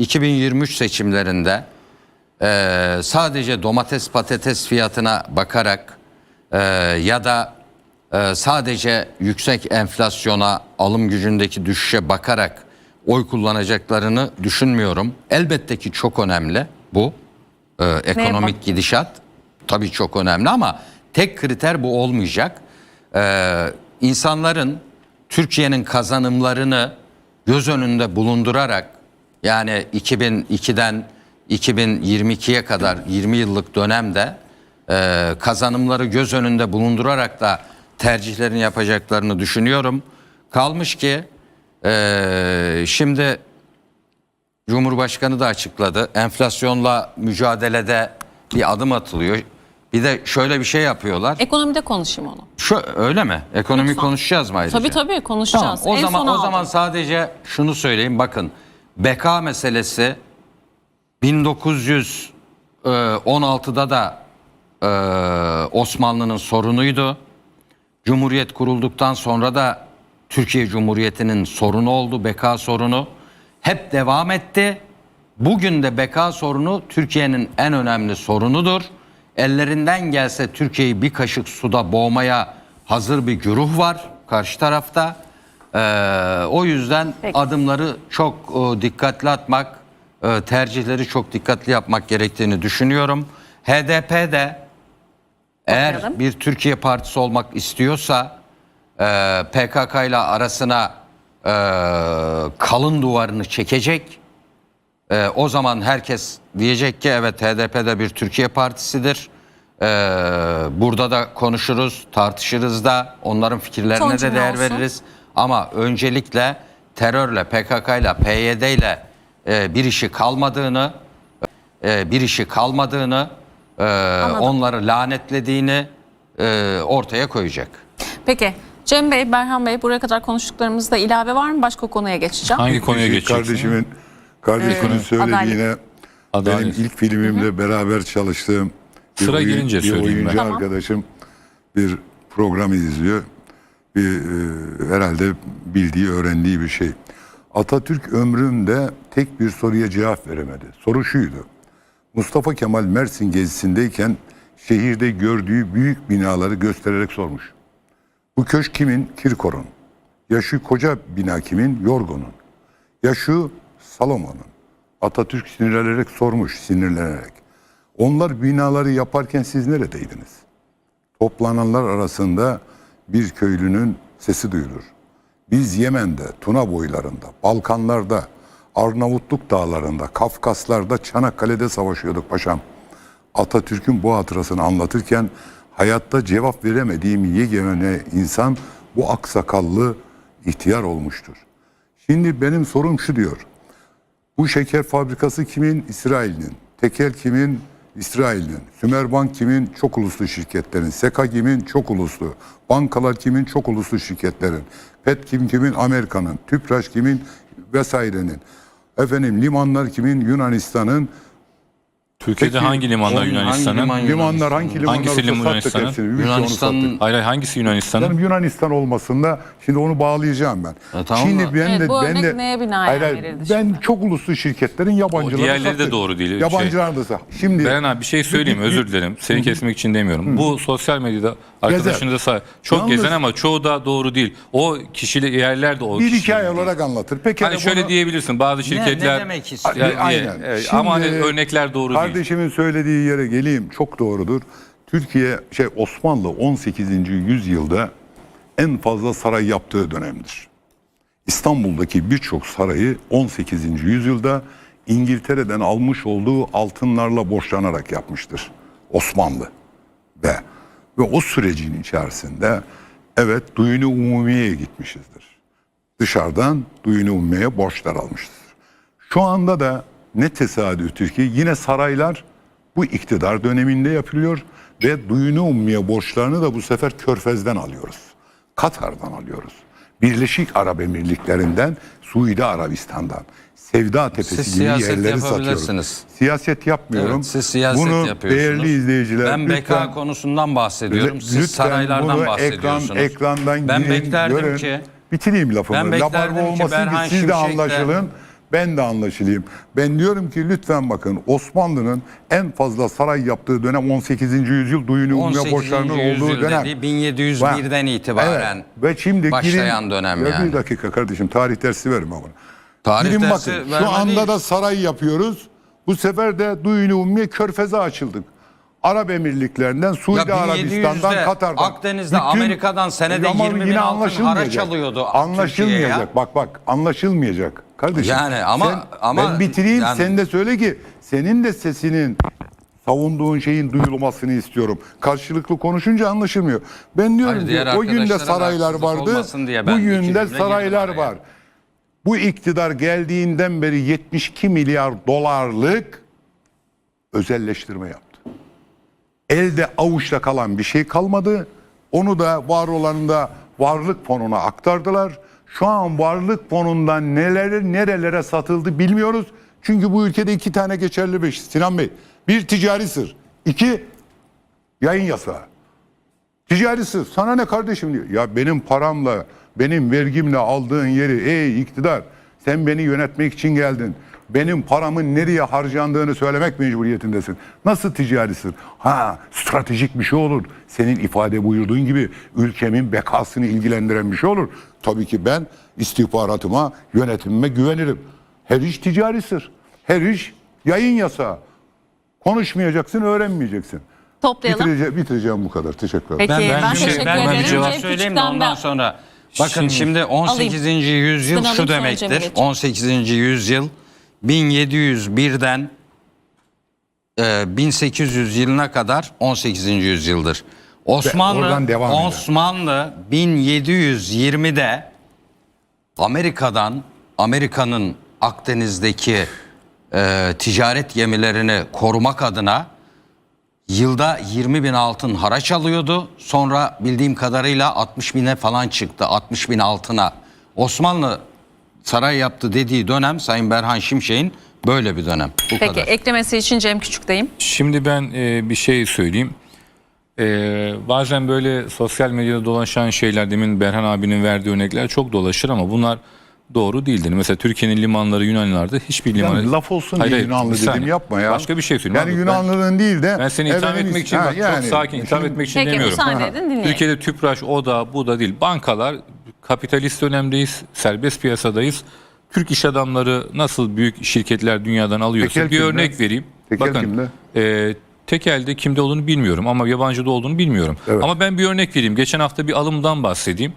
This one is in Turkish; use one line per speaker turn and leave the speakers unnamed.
2023 seçimlerinde e, sadece domates patates fiyatına bakarak e, ya da e, sadece yüksek enflasyona alım gücündeki düşüşe bakarak oy kullanacaklarını düşünmüyorum. Elbette ki çok önemli bu e, ekonomik
bak-
gidişat tabii çok önemli ama tek kriter bu olmayacak. Ee, insanların Türkiye'nin kazanımlarını göz önünde bulundurarak yani 2002'den 2022'ye kadar 20 yıllık dönemde e, kazanımları göz önünde bulundurarak da tercihlerini yapacaklarını düşünüyorum. Kalmış ki e, şimdi Cumhurbaşkanı da açıkladı. Enflasyonla mücadelede bir adım atılıyor. Bir de şöyle bir şey yapıyorlar.
Ekonomide konuşayım onu.
Şu öyle mi? Ekonomi
Lütfen.
konuşacağız mı ayrıca?
Tabii tabii konuşacağız.
Tamam. O
En
zaman o zaman sadece şunu söyleyeyim. Bakın beka meselesi 1916'da da e, Osmanlı'nın sorunuydu. Cumhuriyet kurulduktan sonra da Türkiye Cumhuriyeti'nin sorunu oldu, beka sorunu. Hep devam etti. Bugün de beka sorunu Türkiye'nin en önemli sorunudur. Ellerinden gelse Türkiye'yi bir kaşık suda boğmaya hazır bir güruh var karşı tarafta. Ee, o yüzden
Peki.
adımları çok e, dikkatli atmak, e, tercihleri çok dikkatli yapmak gerektiğini düşünüyorum. HDP de eğer bir Türkiye partisi olmak istiyorsa e, PKK ile arasına e, kalın duvarını çekecek. E, o zaman herkes diyecek ki evet HDP de bir Türkiye partisidir. E, burada da konuşuruz, tartışırız da onların fikirlerine
Son
de değer
olsun.
veririz. Ama öncelikle terörle, PKK ile, PYD ile e, bir işi kalmadığını, e, bir işi kalmadığını, e, onları lanetlediğini e, ortaya koyacak.
Peki Cem Bey, Berhan Bey buraya kadar konuştuklarımızda ilave var mı? Başka konuya geçeceğim.
Hangi konuya geçeceksin?
Kardeşimin kardeşimin söylediğine
Adalet.
benim ilk filmimde beraber çalıştığım bir,
Sıra gelince
bir
söyleyeyim
oyuncu
ben.
Tamam.
arkadaşım bir programı izliyor. Bir, e, herhalde bildiği, öğrendiği bir şey. Atatürk ömründe tek bir soruya cevap veremedi. Soru şuydu. Mustafa Kemal Mersin gezisindeyken şehirde gördüğü büyük binaları göstererek sormuş. Bu köşk kimin? Kirkor'un. Ya şu koca bina kimin? Yorgun'un. Ya şu Salomon'un. Atatürk sinirlenerek sormuş, sinirlenerek. Onlar binaları yaparken siz neredeydiniz? Toplananlar arasında bir köylünün sesi duyulur. Biz Yemen'de, Tuna boylarında, Balkanlarda, Arnavutluk dağlarında, Kafkaslarda, Çanakkale'de savaşıyorduk paşam. Atatürk'ün bu hatırasını anlatırken hayatta cevap veremediğim yegane insan bu aksakallı ihtiyar olmuştur. Şimdi benim sorum şu diyor. Bu şeker fabrikası kimin? İsrail'in. Tekel kimin? İsrail'in. Sümerbank kimin? Çok uluslu şirketlerin. Seka kimin? Çok uluslu. Bankalar kimin? Çok uluslu şirketlerin. Petkim kimin? Amerika'nın. Tüpraş kimin? Vesairenin. Efendim limanlar kimin? Yunanistan'ın.
Türkiye'de
Peki,
hangi limanlar
Onun hangi
Yunanistan'ın?
liman-
Limanlar hangi limanlar?
Hangisi
olsa
liman
sattık
Yunanistan'ın?
hepsini. Bir sürü onu
Yunanistan'ın
sattık.
Hayır hayır hangisi Yunanistan'ın?
Canım Yunanistan olmasında şimdi onu bağlayacağım ben.
E, tamam
şimdi
da-
ben
Evet,
de
bu
ben
örnek
de
neye binaen
Hayır, hayır,
verildi
ben
şimdi?
çok uluslu şirketlerin yabancılarını
O diğerleri de
sattık.
doğru değil, şey.
Yabancılar da sa- Şimdi
Beren abi bir şey söyleyeyim özür dilerim. Seni kesmek için demiyorum. Bu sosyal medyada arkadaşınız da say- çok
Yalnız-
gezen ama çoğu da doğru değil. O kişili yerler de o
bir
kişilik
hikaye
değil.
olarak anlatır. Peki
Hani şöyle diyebilirsin bazı şirketler
ne demek istiyor?
Ya diye-
Aynen.
evet,
Şimdi
ama hani örnekler doğru değil.
Kardeşimin söylediği yere geleyim. Çok doğrudur. Türkiye şey Osmanlı 18. yüzyılda en fazla saray yaptığı dönemdir. İstanbul'daki birçok sarayı 18. yüzyılda İngiltere'den almış olduğu altınlarla borçlanarak yapmıştır Osmanlı. Ve ve o sürecin içerisinde evet duyunu umumiyeye gitmişizdir. Dışarıdan duyunu umumiyeye borçlar almıştır. Şu anda da ne tesadüftür ki yine saraylar bu iktidar döneminde yapılıyor ve duyunu ummiye borçlarını da bu sefer Körfez'den alıyoruz. Katar'dan alıyoruz. Birleşik Arap Emirlikleri'nden, Suudi Arabistan'dan, Sevda Tepesi
Siz
gibi yerleri satıyoruz. Siyaset yapmıyorum.
Evet, siz siyaset
Bunu
yapıyorsunuz.
değerli izleyiciler
Ben beka
lütfen-
konusundan bahsediyorum. Siz
Lütfen
saraylardan
bunu
bahsediyorsunuz.
Ekran, ekrandan
ben
girin,
beklerdim
görün.
ki
Bitireyim lafımı.
Ben beklerdim
Labarba
ki
olmasın ki siz de
Şimşek de-
anlaşılın. Ben de anlaşılayım. Ben diyorum ki lütfen bakın Osmanlı'nın en fazla saray yaptığı dönem 18. yüzyıl Duyunu Ummiye
18.
borçlarının olduğu dönem.
dediği 1701'den itibaren
Evet. Ve şimdi
başlayan
girin-
dönem
Ya
yani.
Bir dakika kardeşim tarih dersi verme bana.
Tarih
Girin
dersi
bakın şu anda
değil.
da saray yapıyoruz. Bu sefer de Duyunu Ummiye Körfez'e açıldık. Arap Emirliklerinden, Suudi Arabistan'dan,
1700'de
Katar'dan.
Akdeniz'de Amerika'dan senede
Ama
20 bin altın haraç alıyordu
Anlaşılmayacak. Bak bak anlaşılmayacak. Kardeşim.
Yani ama-
sen-
ama
ben bitireyim
yani-
sen de söyle ki senin de sesinin savunduğun şeyin duyulmasını istiyorum. Karşılıklı konuşunca anlaşılmıyor. Ben diyorum ki o gün de
da
saraylar vardı. Bugün de saraylar var. Bu iktidar geldiğinden beri 72 milyar dolarlık özelleştirme yaptı. Elde avuçta kalan bir şey kalmadı. Onu da var olanında varlık fonuna aktardılar. Şu an varlık fonundan neler nerelere satıldı bilmiyoruz. Çünkü bu ülkede iki tane geçerli beş. Sinan Bey. Bir ticari sır. İki yayın yasağı. Ticari sır. Sana ne kardeşim diyor. Ya benim paramla, benim vergimle aldığın yeri ey iktidar sen beni yönetmek için geldin. Benim paramın nereye harcandığını söylemek mecburiyetindesin. Nasıl ticari sır? Ha stratejik bir şey olur. Senin ifade buyurduğun gibi ülkemin bekasını ilgilendiren bir şey olur. Tabii ki ben istihbaratıma, yönetimime güvenirim. Her iş ticari sır. Her iş yayın yasağı. Konuşmayacaksın, öğrenmeyeceksin.
Toplayalım.
Bitirece- bitireceğim bu kadar. Teşekkür ederim.
Peki ben,
ben bir şey-
teşekkür
ben- ben bir
ederim.
cevap
Cem
söyleyeyim de ondan
ben-
sonra. Bakın
Şimdi-
şimdi 18. yüzyıl
Sınavın
şu demektir.
geçelim.
18. yüzyıl 1701'den e, 1800 yılına kadar 18. yüzyıldır. Osmanlı
devam.
Osmanlı 1720'de Amerika'dan Amerika'nın Akdeniz'deki e, ticaret gemilerini korumak adına yılda 20 bin altın haraç alıyordu. Sonra bildiğim kadarıyla 60 bine falan çıktı. 60 bin altına. Osmanlı saray yaptı dediği dönem Sayın Berhan Şimşek'in böyle bir dönem. Bu
Peki
kadar.
eklemesi için Cem Küçük'teyim.
Şimdi ben e, bir şey söyleyeyim. E, bazen böyle sosyal medyada dolaşan şeyler demin Berhan abinin verdiği örnekler çok dolaşır ama bunlar doğru değildir. Mesela Türkiye'nin limanları Yunanlılar'da hiçbir limanı...
Yani laf olsun
Hayır,
diye
hayır,
Yunanlı
bir
dedim
saniye.
yapma ya.
Başka bir şey söyleyeyim.
Yani Yunanlılığın değil de.
Ben seni itham etmek için
ha,
bak,
yani,
çok sakin itham etmek için
Peki
demiyorum.
müsaade edin dinleyelim.
Türkiye'de tüpraş o da bu da değil. Bankalar kapitalist dönemdeyiz, serbest piyasadayız. Türk iş adamları nasıl büyük şirketler dünyadan alıyorsa
Tekel
bir
kimde?
örnek vereyim.
Tekel
Bakın
kimde?
e, tekelde kimde olduğunu bilmiyorum ama yabancıda olduğunu bilmiyorum.
Evet.
Ama ben bir örnek vereyim. Geçen hafta bir alımdan bahsedeyim.